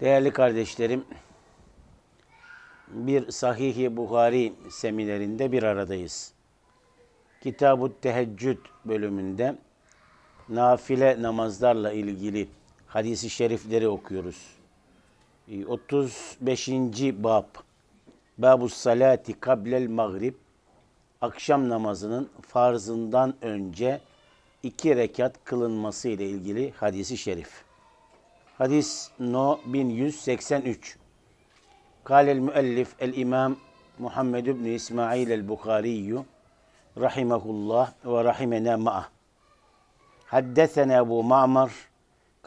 Değerli kardeşlerim, bir Sahih-i Buhari seminerinde bir aradayız. Kitab-ı Teheccüd bölümünde nafile namazlarla ilgili hadisi şerifleri okuyoruz. Ee, 35. bab Babu salati kablel mağrib akşam namazının farzından önce iki rekat kılınması ile ilgili hadisi şerif. Hadis no 1183. Kâlel müellif el imam Muhammed ibn İsmail el Bukhari rahimahullah ve rahimena ma'ah. حدثنا أبو معمر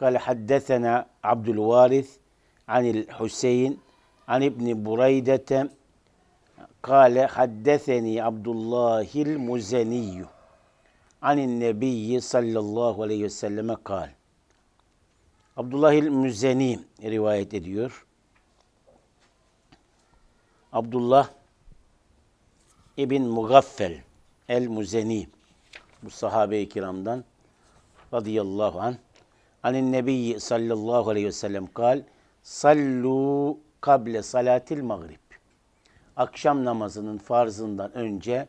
قال حدثنا عبد الوارث عن الحسين عن ابن بريدة قال حدثني عبد الله المزني عن النبي صلى الله عليه وسلم قال Abdullah el-Müzeni rivayet ediyor. Abdullah ibn Mugaffel el-Muzeni bu sahabe-i kiramdan radıyallahu an anin nebiyyi sallallahu aleyhi ve sellem kal sallu kable salatil mağrib akşam namazının farzından önce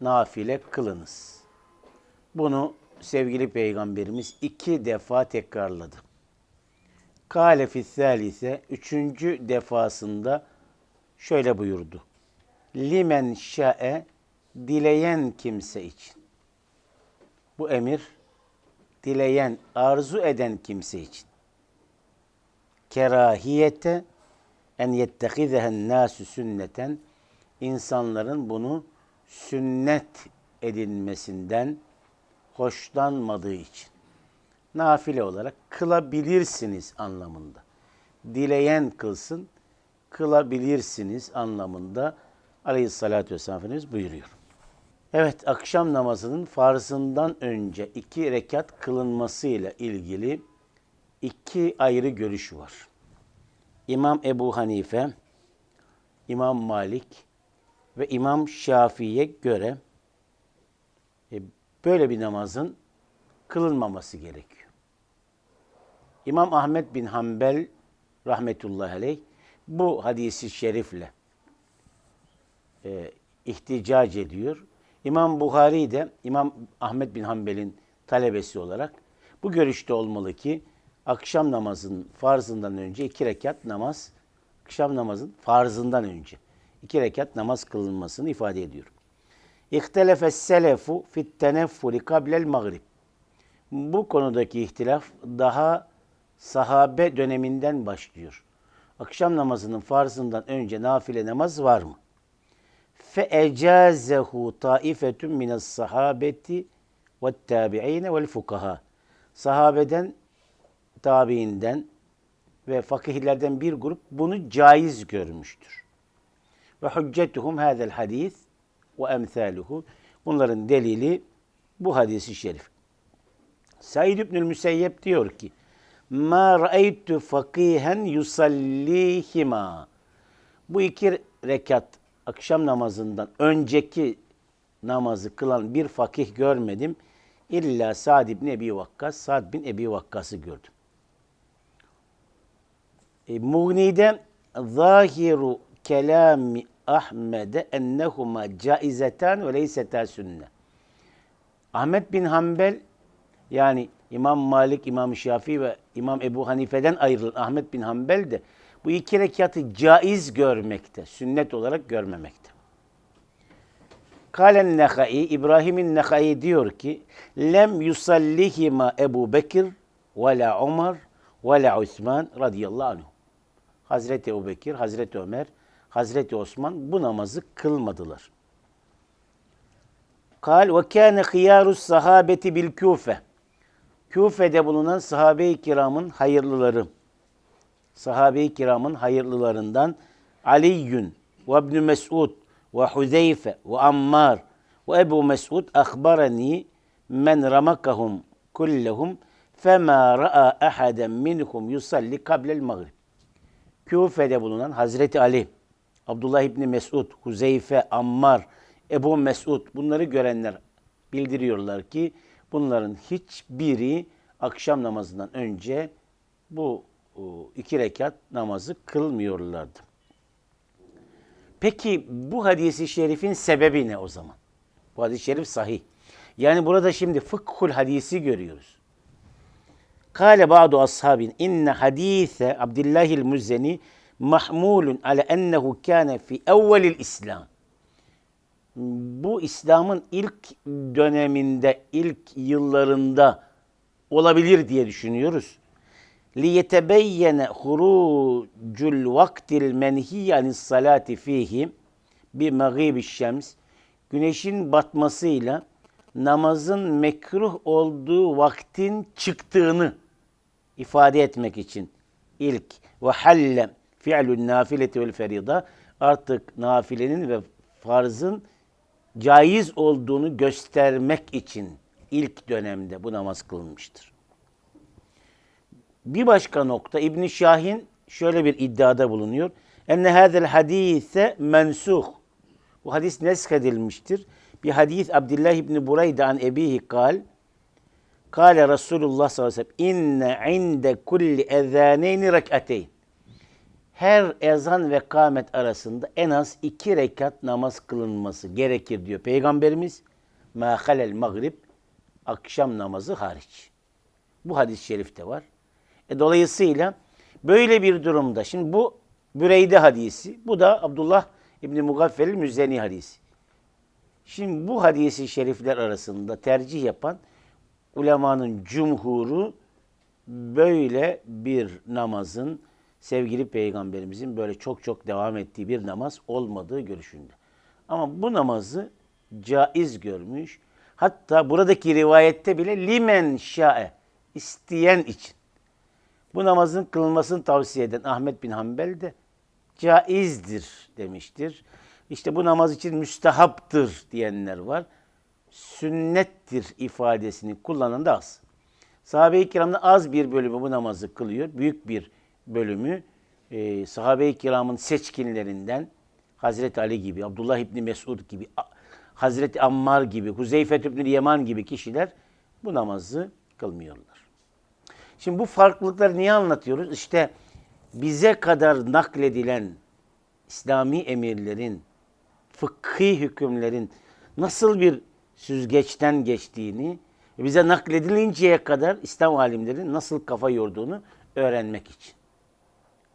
nafile kılınız. Bunu sevgili peygamberimiz iki defa tekrarladı. Kale fissalise üçüncü defasında şöyle buyurdu. Limen şa'e dileyen kimse için. Bu emir dileyen, arzu eden kimse için. Kerahiyete en yettehizehen nasu sünneten insanların bunu sünnet edinmesinden hoşlanmadığı için nafile olarak kılabilirsiniz anlamında. Dileyen kılsın, kılabilirsiniz anlamında Aleyhissalatü vesselam Efendimiz buyuruyor. Evet, akşam namazının farzından önce iki rekat kılınmasıyla ilgili iki ayrı görüş var. İmam Ebu Hanife, İmam Malik ve İmam Şafii'ye göre e, böyle bir namazın kılınmaması gerekiyor. İmam Ahmet bin Hanbel rahmetullahi aleyh bu hadisi şerifle e, ihticac ediyor. İmam Buhari de İmam Ahmet bin Hanbel'in talebesi olarak bu görüşte olmalı ki akşam namazının farzından önce iki rekat namaz, akşam namazın farzından önce iki rekat namaz kılınmasını ifade ediyor. İhtelefes selefu fit teneffuli kablel mağrib. Bu konudaki ihtilaf daha sahabe döneminden başlıyor. Akşam namazının farzından önce nafile namaz var mı? Fe ecazehu taifetun minas sahabeti ve tabi'ine vel fukaha. Sahabeden, tabiinden ve fakihlerden bir grup bunu caiz görmüştür. Ve hüccetuhum hadel hadis ve emsaluhu. Bunların delili bu hadisi şerif. Said İbnül Müseyyep diyor ki, Ma ra'eytu fakihen yusallihima. Bu iki rekat akşam namazından önceki namazı kılan bir fakih görmedim. İlla Sa'd ibn Ebi Vakkas, Sa'd bin Ebi Vakkas'ı gördüm. E, Mughni'de zahiru kelami Ahmed'e ennehuma caizetan ve leyseta sünne. Ahmet bin Hanbel yani İmam Malik, İmam Şafii ve İmam Ebu Hanife'den ayrılan Ahmet bin Hanbel de bu iki rekatı caiz görmekte, sünnet olarak görmemekte. Kalen Nekai, İbrahim'in Nekai diyor ki, lem yusallihima Ebu Bekir ve la Umar ve la Osman radıyallahu anh. Hazreti Ebu Bekir, Hazreti Ömer, Hazreti Osman bu namazı kılmadılar. Kal ve kâne hıyarus sahabeti bil küfe. Küfe'de bulunan sahabe-i kiramın hayırlıları, sahabe-i kiramın hayırlılarından Aliyyün ve İbn Mesud ve Huzeyfe ve Ammar ve Ebu Mesud akhbarani men ramakahum kullehum fema ra'a ahaden minhum yusalli kablel mağrib. Küfe'de bulunan Hazreti Ali, Abdullah İbni Mesud, Huzeyfe, Ammar, Ebu Mesud bunları görenler bildiriyorlar ki bunların hiçbiri akşam namazından önce bu o iki rekat namazı kılmıyorlardı. Peki bu hadisi şerifin sebebi ne o zaman? Bu hadis-i şerif sahih. Yani burada şimdi fıkhul hadisi görüyoruz. Kale ba'du ashabin inne hadise Abdillahil Muzeni mahmulun ala ennehu kâne fi evvelil İslam Bu İslam'ın ilk döneminde, ilk yıllarında olabilir diye düşünüyoruz. لِيَتَبَيَّنَ خُرُوجُ الْوَقْتِ الْمَنْهِيَ عَنِ الصَّلَاةِ ف۪يهِ بِمَغِيبِ الشَّمْسِ Güneşin batmasıyla namazın mekruh olduğu vaktin çıktığını ifade etmek için ilk ve halle fi'lun nafileti vel ferida artık nafilenin ve farzın caiz olduğunu göstermek için ilk dönemde bu namaz kılınmıştır. Bir başka nokta İbn Şahin şöyle bir iddiada bulunuyor. Enne hazel hadise mensuh. Bu hadis nesk edilmiştir. Bir hadis Abdullah İbni Burayda an ebihi kal. Kale Resulullah sallallahu aleyhi ve sellem inne inde kulli ezaneyni rek'ateyn. Her ezan ve kâmet arasında en az iki rekat namaz kılınması gerekir diyor Peygamberimiz. Ma halel magrib akşam namazı hariç. Bu hadis-i şerifte var. E, dolayısıyla böyle bir durumda şimdi bu Büreyde hadisi, bu da Abdullah İbni Mugaffel'in Müzzeni hadisi. Şimdi bu hadisi şerifler arasında tercih yapan ulemanın cumhuru böyle bir namazın sevgili peygamberimizin böyle çok çok devam ettiği bir namaz olmadığı görüşünde. Ama bu namazı caiz görmüş. Hatta buradaki rivayette bile limen şae isteyen için. Bu namazın kılınmasını tavsiye eden Ahmet bin Hanbel de caizdir demiştir. İşte bu namaz için müstehaptır diyenler var. Sünnettir ifadesini kullanan da az. Sahabe-i kiramda az bir bölümü bu namazı kılıyor. Büyük bir bölümü e, sahabe-i kiramın seçkinlerinden Hazreti Ali gibi, Abdullah İbni Mesud gibi, Hazreti Ammar gibi, Huzeyfet İbni Yeman gibi kişiler bu namazı kılmıyorlar. Şimdi bu farklılıkları niye anlatıyoruz? İşte bize kadar nakledilen İslami emirlerin, fıkhi hükümlerin nasıl bir süzgeçten geçtiğini, bize nakledilinceye kadar İslam alimlerin nasıl kafa yorduğunu öğrenmek için.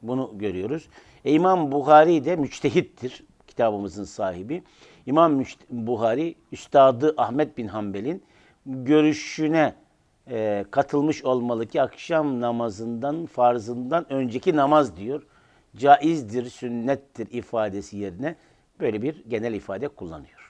Bunu görüyoruz. E, İmam Buhari de müçtehittir kitabımızın sahibi. İmam Buhari, Üstadı Ahmet bin Hanbel'in görüşüne e, katılmış olmalı ki akşam namazından, farzından önceki namaz diyor. Caizdir, sünnettir ifadesi yerine böyle bir genel ifade kullanıyor.